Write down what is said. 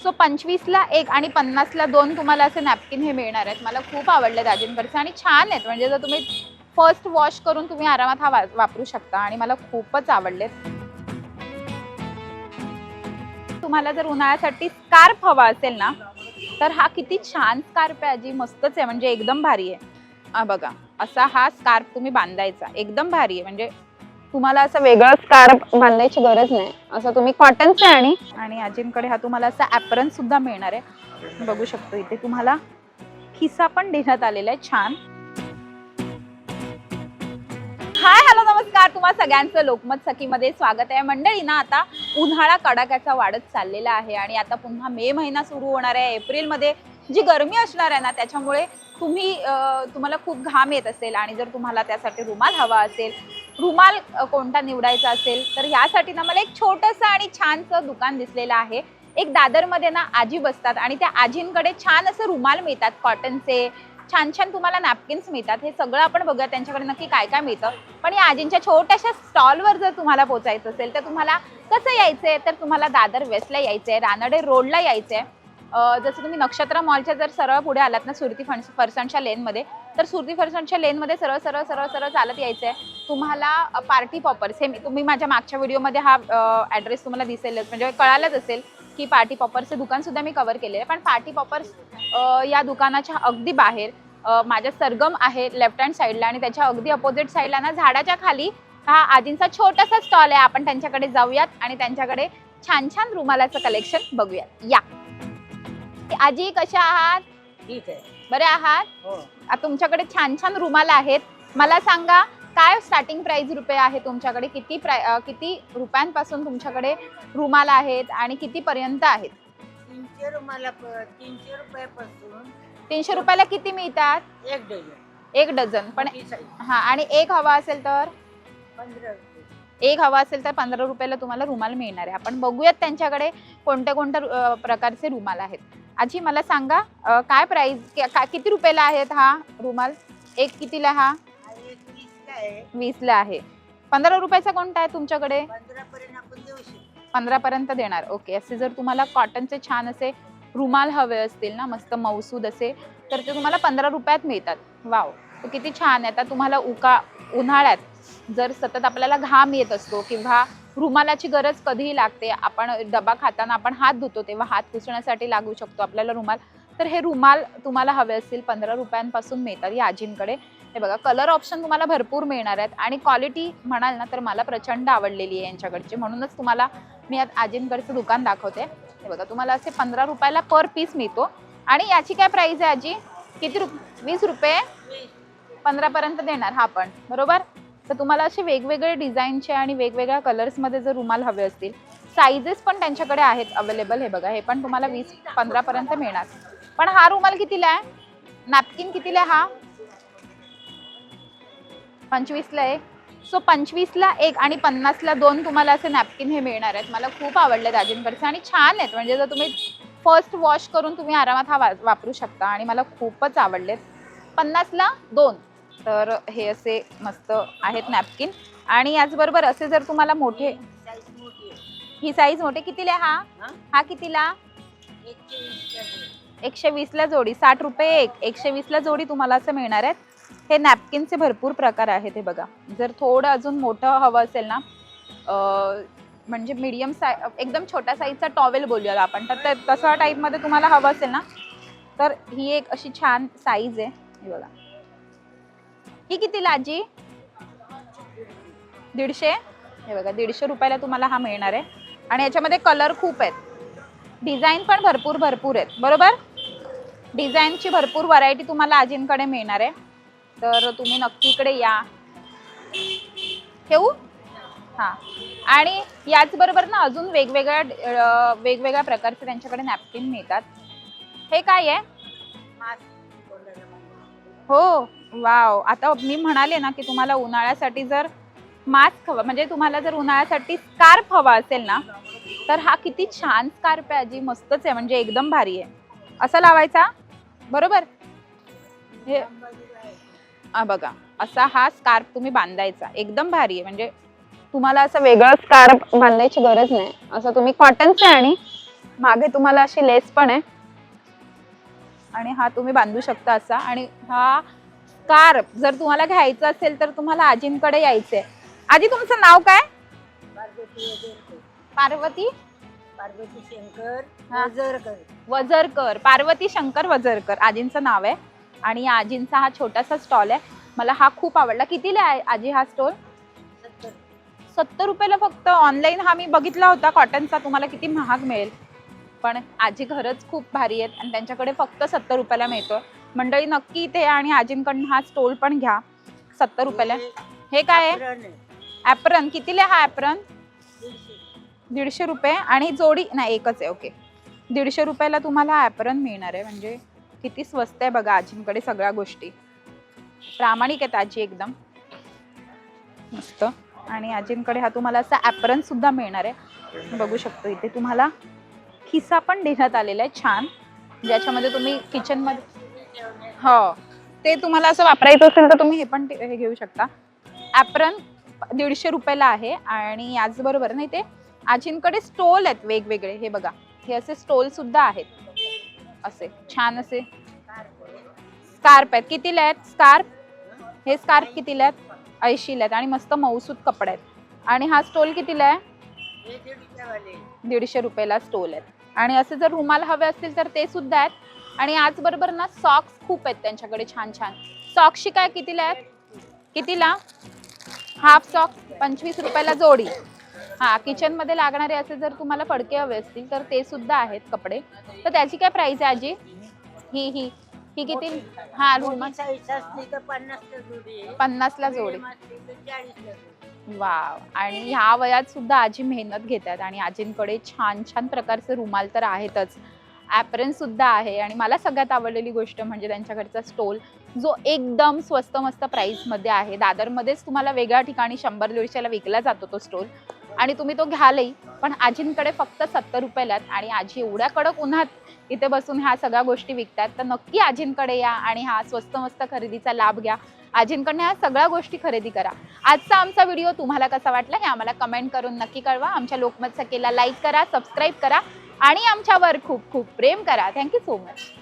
So पंचवीसला एक आणि पन्नासला दोन तुम्हाला असे नॅपकिन हे मिळणार आहेत. मला खूप आवडले दाजींकडचे आणि छान आहेत. म्हणजे जर तुम्ही फर्स्ट वॉश करून तुम्ही आरामात हा वा- वापरू शकता आणि मला खूपच आवडलेत तुम्हाला जर उन्हाळ्यासाठी स्कार्फ हवा असेल ना तर हा किती छान स्कार्फ आहे आजी. मस्तच आहे. म्हणजे एकदम भारी आहे. बघा असा हा स्कार्फ तुम्ही बांधायचा. एकदम भारी आहे. म्हणजे तुम्हाला असं वेगळं स्कार्फ बांधायची गरज नाही. असं तुम्ही कॉटनचं आणि आणि आजींकडे हा तुम्हाला असा ॲपरन सुद्धा मिळणार आहे. बघू शकतो इथे तुम्हाला. खिसा पण देण्यात आलेला आहे छान. हाय हॅलो नमस्कार. तुम्हा सगळ्यांचं लोकमत सखीमध्ये स्वागत आहे. मंडळी ना आता उन्हाळा कडाक्याचा वाढत चाललेला आहे आणि आता पुन्हा मे महिना सुरू होणार आहे. एप्रिलमध्ये जी गरमी असणार आहे ना त्याच्यामुळे तुम्ही तुम्हाला खूप घाम येत असेल आणि जर तुम्हाला त्यासाठी रुमाल हवा असेल रुमाल कोणता निवडायचा असेल तर यासाठी ना मला एक छोटंसं आणि छानसं दुकान दिसलेलं आहे. एक दादरमध्ये ना आजी बसतात आणि त्या आजींकडे छान असं रुमाल मिळतात कॉटनचे छान छान तुम्हाला नॅपकिन्स मिळतात. हे सगळं आपण बघूया त्यांच्याकडे नक्की काय काय मिळतं. पण या आजींच्या छोट्याशा स्टॉलवर जर तुम्हाला पोचायचं असेल तर तुम्हाला कसं यायचं आहे तर तुम्हाला दादर वेस्टला आहे रानडे रोडला यायचं आहे जसं तुम्ही नक्षत्र मॉलच्या जर सरळ पुढे आलात ना सुरती फण- फरसाणच्या लेनमध्ये तर सुरती फरसाणच्या लेनमध्ये सरळ सरळ सरळ सरळ चालत यायचं आहे तुम्हाला पार्टी पॉपर्स हे मी- तुम्ही माझ्या मागच्या व्हिडिओमध्ये हा ॲड्रेस तुम्हाला दिसेलच. म्हणजे कळालंच असेल की पार्टी पॉपर्सचं दुकानसुद्धा मी कवर केलेलं आहे. पण पार्टी पॉपर्स या दुकानाच्या अगदी बाहेर माझ्या सरगम आहे लेफ्ट हँड साईडला आणि त्याच्या अगदी अपोजिट साईडला ना झाडाच्या खाली हा आजींचा छोटासा स्टॉल आहे. आपण त्यांच्याकडे जाऊयात आणि त्यांच्याकडे छान छान रुमालाचं कलेक्शन बघूयात. या. आजी कशा आहात? ठीक आहे. बरे आहात? हो. आ, तुमच्याकडे छान छान रुमाल आहेत. मला सांगा काय स्टार्टिंग प्राइस रुपये आहे तुमच्याकडे? किती प्राय अ, किती रुपयांपासून तुमच्याकडे रुमाल आहेत आणि किती पर्यंत आहेत? तीनशे रुमाला प- तीनशे रुपयापासून तीनशे रुपयाला किती मिळतात? एक डझन. एक डझन. पण मोठी size. हा आणि एक हवा असेल तर? पंधरा रुपये. एक हवा असेल तर पंधरा रुपयाला तुम्हाला रुमाल मिळणार आहे. आपण बघूयात त्यांच्याकडे कोणत्या कोणत्या अ, प्रकारचे रुमाल आहेत. आजी मला सांगा अ, काय प्राइस किती रुपयाला आहेत हा रुमाल? एक कितीला हा? हा वीसला आहे. पंधरा रुपयाचा कोणता आहे तुमच्याकडे? पंधरा पर्यंत आपण देऊ शकतो. पंधरा पर्यंत देणार. ओके. असे जर तुम्हाला कॉटनचे छान असे रुमाल हवे असतील ना मस्त मौसूद असे तर ते तुम्हाला पंधरा रुपयात मिळतात. वाव. तर किती छान आहे. आता तुम्हाला उका उन्हाळ्यात जर सतत आपल्याला घाम येत असतो किंवा रुमालाची गरज कधीही लागते. आपण डबा खाताना आपण हात धुतो तेव्हा हात पुसण्यासाठी लागू शकतो आपल्याला रुमाल. तर हे रुमाल तुम्हाला हवे असतील पंधरा रुपयांपासून मिळतात या आजींकडे. हे बघा कलर ऑप्शन तुम्हाला भरपूर मिळणार आहेत आणि क्वालिटी म्हणाल ना तर मला प्रचंड आवडलेली आहे यांच्याकडची. म्हणूनच तुम्हाला मी आज आजींकडचं दुकान दाखवते. हे बघा तुम्हाला असे पंधरा रुपयाला पर पीस मिळतो. आणि याची काय प्राइस आहे आजी? किती रुप वीस रुपये? पंधरा पर्यंत देणार हा पण. बरोबर? तर तुम्हाला असे वेगवेगळे डिझाईनचे आणि वेगवेगळ्या कलर्समध्ये जर रुमाल हवे असतील साईजेस पण त्यांच्याकडे आहेत अवेलेबल हे बघा हे पण तुम्हाला वीस पंधरा पर्यंत मिळणार. पण हा रुमाल कितीला आहे? नॅपकिन कितीला आहे हा? पंचवीसला आहे सो पंचवीसला एक आणि पन्नासला दोन तुम्हाला असे नॅपकिन हे मिळणार आहेत. मला खूप आवडले दाजींकडचे आणि छान आहेत. म्हणजे जर तुम्ही फर्स्ट वॉश करून तुम्ही आरामात हा वा- वापरू शकता आणि मला खूपच आवडलेत. पन्नासला दोन. तर हे असे मस्त आहेत नॅपकिन आणि याचबरोबर असे जर तुम्हाला मोठे ही साईज मोठे कितीला हा? हा? कितीला? एकशे वीसला जोडी. साठ रुपये एक. एकशे वीसला जोडी तुम्हाला असं मिळणार आहेत. हे नॅपकिनचे भरपूर प्रकार आहेत हे बघा. जर थोडं अजून मोठं हवं असेल ना म्हणजे मीडियम साय एकदम छोट्या साईजचा टॉवेल बोलूया आपण. तर तसा टाईपमध्ये तुम्हाला हवं असेल ना तर ही एक अशी छान साईज आहे. हे बघा. ही कितीला आजी दीडशे? हे बघा दीडशे रुपयाला तुम्हाला हा मिळणार आहे. आणि याच्यामध्ये कलर खूप आहेत. डिझाईन पण भरपूर भरपूर आहेत. बरोबर? डिझाईनची भरपूर व्हरायटी तुम्हाला आजींकडे मिळणार आहे. तर तुम्ही नक्की इकडे या. ठेवू? हां. आणि याचबरोबर ना अजून वेगवेगळ्या वेगवेगळ्या प्रकारचे त्यांच्याकडे नॅपकिन मिळतात. हे काय आहे. हो. वाव. आता मी म्हणाले ना की तुम्हाला उन्हाळ्यासाठी जर मास्क हवा म्हणजे तुम्हाला जर उन्हाळ्यासाठी स्कार्फ हवा असेल ना तर हा किती छान स्कार्फ आहे आजी. मस्तच आहे म्हणजे एकदम भारी आहे. असा लावायचा? बरोबर? हे बघा असा हा स्कार्फ तुम्ही बांधायचा. एकदम भारी आहे म्हणजे तुम्हाला असं वेगळं स्कार्फ बांधायची गरज नाही. असं तुम्ही कॉटनचं आहे आणि मागे तुम्हाला अशी लेस पण आहे. आणि हा तुम्ही बांधू शकता असा. आणि हा स्कार्फ जर तुम्हाला घ्यायचा असेल तर तुम्हाला आजींकडे यायचंय. आजी तुमचं नाव काय? पार्वती वजरकर. पार्वती? पार्वती शंकर हा. वजरकर. वजरकर. पार्वती शंकर वजरकर आजींचं नाव आहे. आणि आजींचा हा छोटासा स्टॉल आहे. मला हा खूप आवडला. कितीला आहे आजी हा स्टॉल सत्तर. सत्तर रुपयाला फक्त. ऑनलाईन हा मी बघितला होता. कॉटनचा तुम्हाला किती महाग मिळेल. पण आजी खरंच खूप भारी आहेत. आणि त्यांच्याकडे फक्त सत्तर रुपयाला मिळतो मंडळी नक्की इथे आणि आजींकडून हा स्टोल पण घ्या. सत्तर रुपयाला. हे काय आहे. ॲप्रन कितीला हा ॲप्रन दीडशे. दीडशे रुपये. आणि जोडी नाही एकच आहे ओके. दीडशे रुपयाला तुम्हाला ॲप्रन मिळणार आहे. म्हणजे किती स्वस्त आहे बघा आजींकडे सगळ्या गोष्टी. प्रामाणिक आहेत आजी एकदम. मस्त. आणि आजींकडे हा तुम्हाला असा ॲप्रन सुद्धा मिळणार आहे. बघू शकतो इथे तुम्हाला खिसा पण देण्यात आलेला आहे. छान. ज्याच्यामध्ये तुम्ही किचनमध्ये हो. ते तुम्हाला असं वापरायचं असेल तर तुम्ही हे पण हे घेऊ शकता. ॲप्रन दीडशे रुपयाला आहे आणि याचबरोबर नाही ते आजींकडे स्टोल आहेत वेगवेगळे. हे बघा. हे असे स्टोल सुद्धा आहेत. असे. छान असे. स्कार्प आहेत. कितीला आहेत? स्कार्प? हे स्कार्प कितीला आहेत? ऐंशीला आहेत. आणि मस्त मऊसूत कपडे आहेत. आणि हा स्टोल कितीला आहे? दीडशे रुपयाला स्टोल आहेत. आणि असे जर रुमाल हवे असतील तर ते सुद्धा आहेत. आणि याचबरोबर ना सॉक्स खूप आहेत त्यांच्याकडे छान छान. सॉक्सची काय कितीला आहेत? कितीला? हाफ सॉक्स पंचवीस रुपयाला जोडी. हा किचनमध्ये लागणारे असे जर तुम्हाला फडके हवे असतील तर ते सुद्धा आहेत कपडे. तर त्याची काय प्राइस आहे आजी? ही ही. ही किती? हा रुमाल तर पन्नासला जोडी. वाव. आणि ह्या वयात सुद्धा आजी मेहनत घेतात आणि आजींकडे छान छान प्रकारचे रुमाल तर आहेतच. ॲप्रनसुद्धा आहे. आणि मला सगळ्यात आवडलेली गोष्ट म्हणजे त्यांच्याकडचा स्टोल जो एकदम स्वस्त मस्त प्राईसमध्ये आहे. दादरमध्येच तुम्हाला वेगळ्या ठिकाणी शंभर दीडशेला विकला जातो तो स्टोल आणि तुम्ही तो घ्यालही पण आजींकडे फक्त सत्तर रुपयाला आणि आजी एवढ्या कडक उन्हात इथे बसून ह्या सगळ्या गोष्टी विकतात. तर नक्की आजींकडे या आणि हा स्वस्त मस्त खरेदीचा लाभ घ्या. आजींकडनं ह्या सगळ्या गोष्टी खरेदी करा. आजचा आमचा व्हिडिओ तुम्हाला कसा वाटला हे आम्हाला कमेंट करून नक्की कळवा. आमच्या लोकमत सखेला लाईक करा सबस्क्राईब करा. आणि आमच्यावर खूप खूप प्रेम करा. Thank you so much